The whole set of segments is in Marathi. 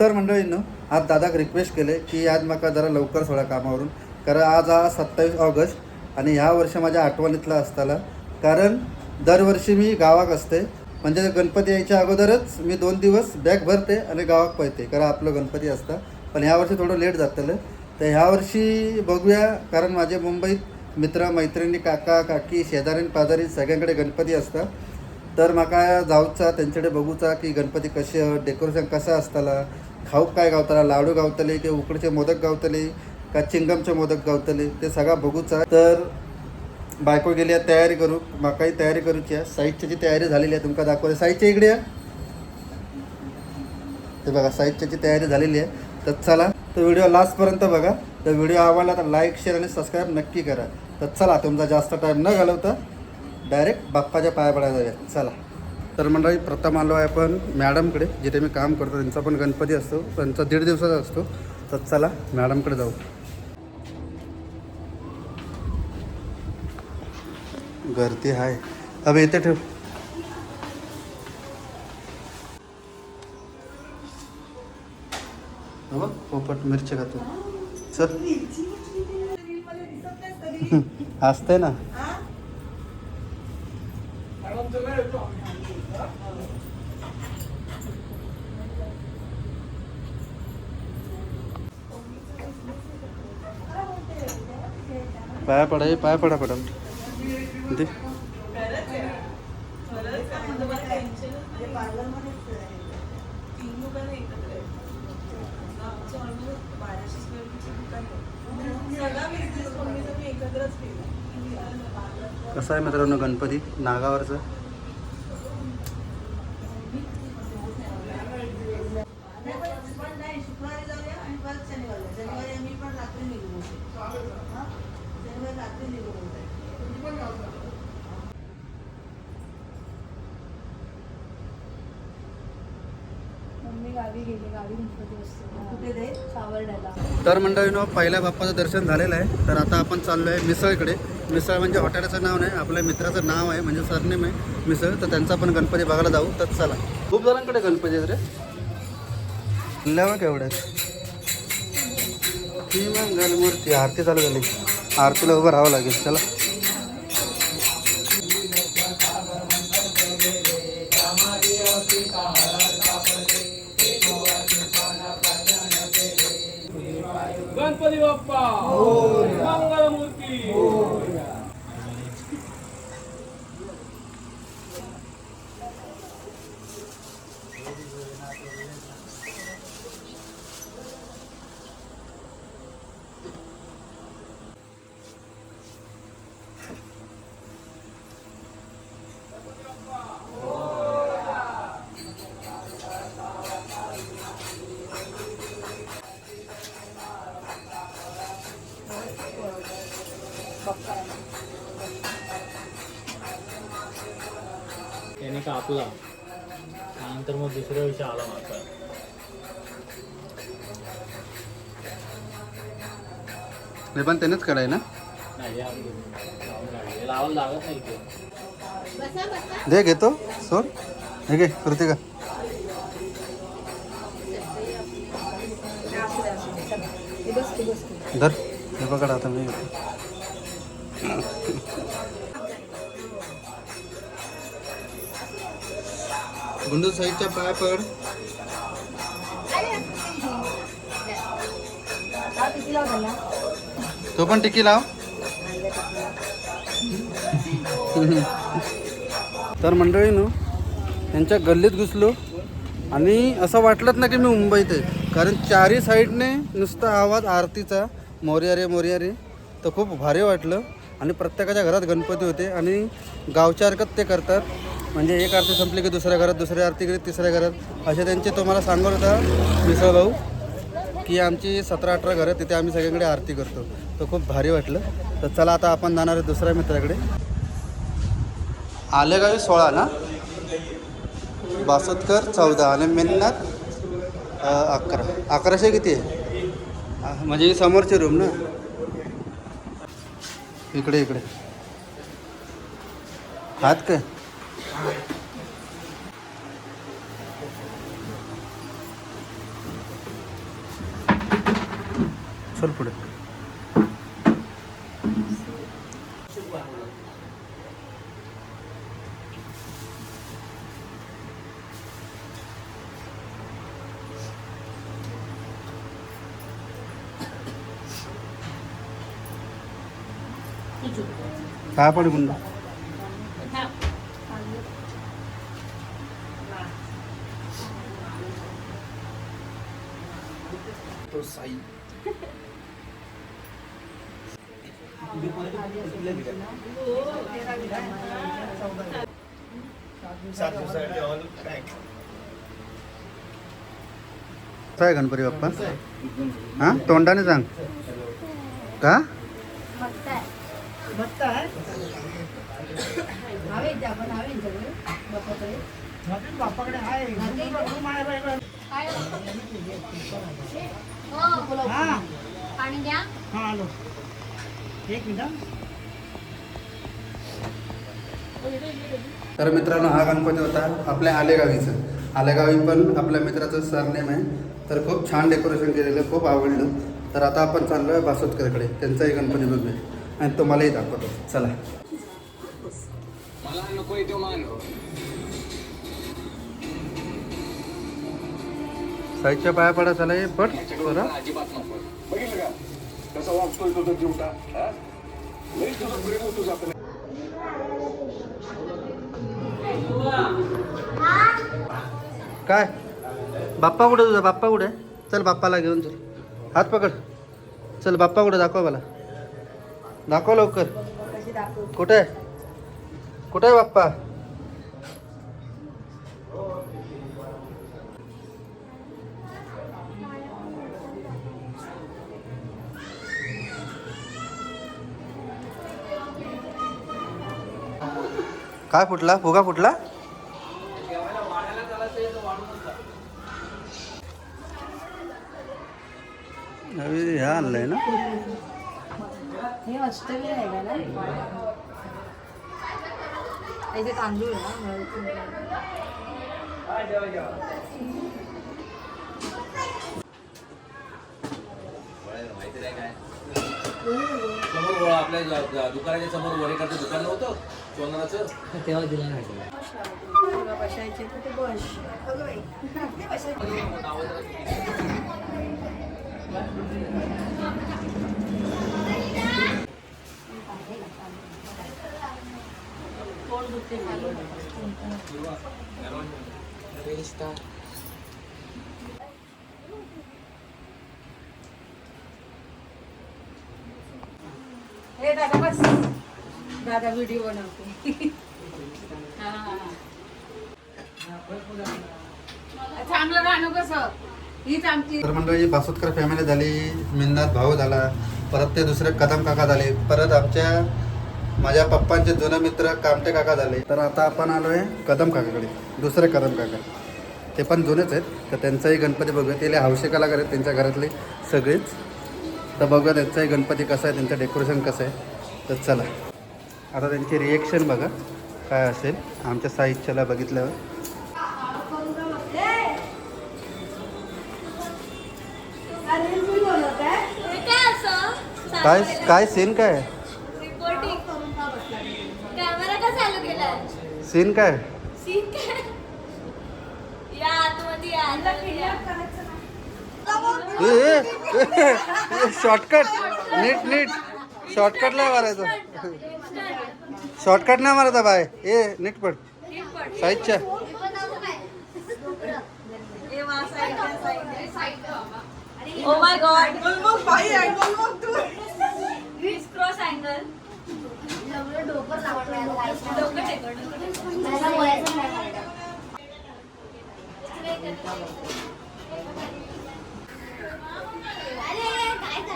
तर मंडळींनो आज दादाक रिक्वेस्ट केले की आज म्हाका जरा लवकर सोडा कामावरून. कारण आज हा सत्तावीस ऑगस्ट आणि ह्या वर्षी माझ्या आठवणीतला असताना कारण दरवर्षी मी गावाक असते. म्हणजे गणपती यायच्या अगोदरच मी दोन दिवस बॅग भरते आणि गावाक पळते. कारण आपलं गणपती असतं. पण ह्या वर्षी थोडं लेट जातलं. तर ह्या वर्षी बघूया. कारण माझे मुंबईत मित्र मैत्रिणी काका काकी शेजारी पाजारी सगळ्यांकडे गणपती असतात. तर म्हाका जाऊचा त्यांच्याकडे बघूचा की गणपती कसे डेकोरेशन कसं असताला. खाऊक काय गावताला लाडू गावतले की उकडचे मोदक गावतले का चिंगमचे मोदक गावतले ते सगळं बघूचा. तर बायको गेली आहे तयारी करू म्हाकाही तयारी करूची आहे. साहित्याची तयारी झालेली आहे तुमका दाखवते साहित्य इकडे आहे ते बघा साहित्याची तयारी झालेली आहे. तर चला तर व्हिडिओ लास्टपर्यंत बघा. तर व्हिडिओ आवडला तर लाईक शेअर आणि सबस्क्राईब नक्की करा. तर चला तुमचा जास्त टाईम न घालवता डायरेक्ट बाप्पाच्या पाया पडायला जाऊया चला. तर मंडळी प्रथम आलो आहे आपण मॅडमकडे जिथे मी काम करतो. त्यांचा पण गणपती असतो. त्यांचा दीड दिवसाचा असतो. तर चला मॅडमकडे जाऊ. गर्दी आहे. अबे इथे ठेव. हो पोपट मिरची खातो. चल. हसते ना. पाया पडा हे पाया पडा पडा. दे. कसा आहे मित्रांनो गणपती? नागावरचा शुक्रवारी जाऊया आणि परत शनिवारी शनिवारी आम्ही पण रात्री निघू हा? शनिवारी रात्री निघू मम्मी गावी गेली गावी गणपती असतो. कुठे ते? सावर्ड्याला. तर मंडळीनो पहिल्या बाप्पाचं दर्शन झालेलं आहे. तर आता आपण चाललो आहे मिसळकडे. मिसळ म्हणजे हॉटेलाचं नाव नाही आपल्या मित्राचं नाव आहे म्हणजे सरनेम आहे मिसळ. तर त्यांचा पण गणपती बघायला जाऊ. तर चला. खूप जणांकडे गणपती आहेत रे. किल्ल्यावर केवढ्या मंगल मूर्ती आरती चालू झाली. आरतीला उभं राहावं लागेल. चला. गणपती त्याने कापला त्यानंतर मग दुसऱ्या दिवशी आला माझा. हे पण त्यानेच कराय ना? नाही हे लावायला लागत नाही ते दे घेतो. सोड. हे घे कृतिका हे बस की धर. हे पकड आता मी घेतो गुंडू साईडच्या पाय पड. तो पण टिकी लाव. तर मंडळीनो त्यांच्या गल्लीत घुसलो आणि असं वाटलंच ना की मी मुंबईत आहे. कारण चारही साईडने नुसता आवाज आरतीचा मोर्या रे मोर्या रे तर खूप भारी वाटलं. आणि प्रत्येकाच्या घरात गणपती होते आणि गावच्या हरकत ते करतात. म्हणजे एक आरती संपली की दुसऱ्या घरात दुसऱ्या आरती गेली तिसऱ्या घरात. असे त्यांचे तुम्हाला सांगत होता मिसळ भाऊ की आमची सतरा अठरा घरं तिथे आम्ही सगळीकडे आरती करतो. तर खूप भारी वाटलं. तर चला आता आपण जाणार आहे दुसऱ्या मित्राकडे. आलेगावी सोळा ना? बासतकर चौदा आणि मेन्नात अकरा. अकराशे किती आहे? म्हणजे ही समोरची रूम ना? इकडे इकडे. हात काय? चल पुढे काय पड गुंड काय गणपती बाप्पा हा तोंडाने सांग का पाणी द्या. तर मित्रांनो हा गणपती होता आपल्या आलेगावीचं. आलेगावी पण आपल्या मित्राचं सरनेम आहे. तर खूप छान डेकोरेशन केलेलं खूप आवडलं. तर आता आपण चाललो आहे बासोदकरकडे. त्यांचाही गणपती बघूया. आणि तुम्हालाही दाखवतो. चला. मला नको साईच्या पाया पडा चला हे पट बरं अजिबात नको बघितलं का कसा वागतोय तो तुझं प्रेम काय? बाप्पा कुठे तुझा? बाप्पा कुठे? चल बाप्पाला घेऊन चल. हात पकड. चल बाप्पा कुठे? दाखव मला. दाखव लवकर. कुठे? आहे कुठे आहे बाप्पा? काय फुटला? फुगा फुटला? अरे हे आणलंय ना? तांदूळ. समोर आपल्या ज- ज- दुकानाच्या समोर वरेकरचं दुकान नव्हतं? तेव्हा दिला नाही तुला बसायचे तर ते बस अगं बाई. ते बसायचे. हे दादा बस दादा व्हिडिओ बनवते. चांगलं राहणं कसं? हीच आमची तर मंडळी बासुतकर फॅमिली झाली मिन्नात भाऊ झाला परत ते दुसरे कदम काका झाले परत आमच्या माझ्या पप्पांचे जुने मित्र कामटे काका झाले. तर आता आपण आलो आहे कदम काकाकडे दुसरे कदम काका. ते पण जुनेच आहेत तर त्यांचाही गणपती बघूया. ते लय हौशी कलाकार आहेत त्यांच्या घरातले सगळेच. तर बघूया त्यांचाही गणपती कसा आहे त्यांचं डेकोरेशन कसं आहे. तर चला. आता त्यांची रिएक्शन बघा. काय असेल? आमच्या साहित्याला बघितल्यावर काय काय सीन काय? सीन काय? शॉर्टकट नीट नीट शॉर्टकट नाही मारायचं. शॉर्टकट नाही मारायचा बाय. ए नीट पड. साईडच्या ओ माय गॉड मग बाई अँगल मग तू. क्रिस क्रॉस अँगल डोकं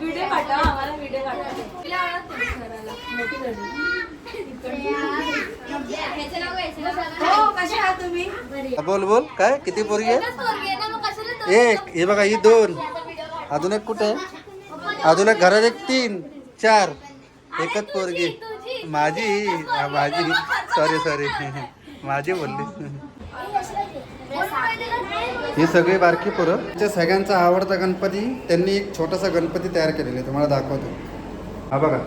व्हिडिओ पाठवा आम्हाला व्हिडिओ पाठवा तिला आवडत नाही मोठी हो तुम्ही बोल बोल. काय? किती पोरगी आहे एक हे बघा ही दोन. अजून एक कुठे आहे? अजून एक घरात एक तीन चार. एकच पोरगी. माझी हा, माझी. सॉरी सॉरी माझी बोलली. ही सगळी बारकी पोरं. त्या सगळ्यांचा आवडता गणपती त्यांनी एक छोटासा गणपती तयार केलेला आहे. तुम्हाला दाखवतो. हा बघा.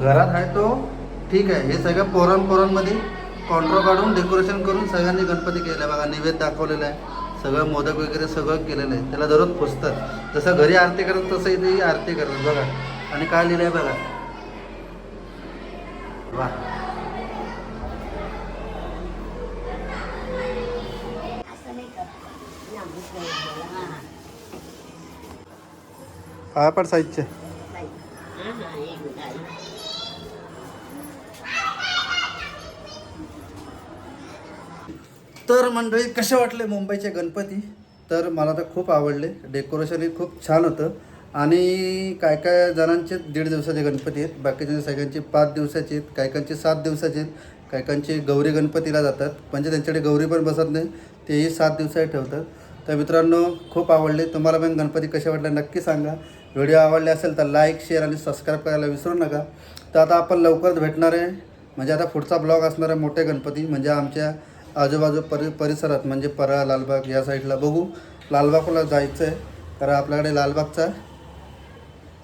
घरात आहे तो. ठीक आहे. हे सगळं पोरण पोरांमध्ये कॉन्ट्रो काढून डेकोरेशन करून सगळ्यांनी गणपती केला आहे. बघा नैवेद्य दाखवलेला आहे. सगळं मोदक वगैरे सगळं केलेलं आहे. त्याला दररोज पुसतात जसं घरी आरती करत तसं इथे आरती करतात. बघा. आणि काय लिहिलं आहे बघा. वा. पण पड साईजचे. तर मंडळी कसे वाटले मुंबईचे गणपती? तर मला तर खूप आवडले. डेकोरेशनही खूप छान होतं. आणि काय काय जणांचे दीड दिवसाचे गणपती आहेत. बाकीच्या सगळ्यांचे पाच दिवसाचे आहेत. काही काहींचे सात दिवसाचे आहेत. काही काहींचे गौरी गणपतीला जातात. म्हणजे त्यांच्याकडे गौरी पण बसत नाही. तेही सात दिवसाचे ठेवतात. तर मित्रांनो खूप आवडले. तुम्हाला पण गणपती कसे वाटले नक्की सांगा. व्हिडिओ आवडले असेल तर लाईक शेअर आणि सबस्क्राईब करायला विसरू नका. तर आता आपण लवकरच भेटणार आहे. म्हणजे आता पुढचा ब्लॉग असणार आहे मोठे गणपती. म्हणजे आमच्या आजूबाजू परि परिसरात म्हणजे परळ लालबाग या साईडला बघू. लालबागला जायचं आहे कारण आपल्याकडे लालबागचा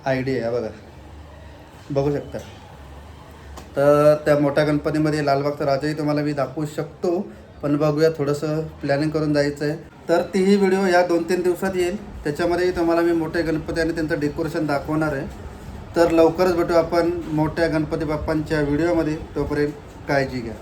आयडिया आहे बघा. बघू शकता. तर त्या मोठ्या गणपतीमध्ये लालबागचा राजाही तुम्हाला मी दाखवू शकतो. पण बघूया थोडंसं प्लॅनिंग करून जायचं आहे तर तीही व्हिडिओ या दोन तीन दिवसात येईल. त्याच्यामध्येही तुम्हाला मी मोठे गणपती आणि त्यांचं डेकोरेशन दाखवणार आहे. तर लवकरच भेटू आपण मोठ्या गणपती बाप्पांच्या व्हिडिओमध्ये तोपर्यंत काळजी घ्या.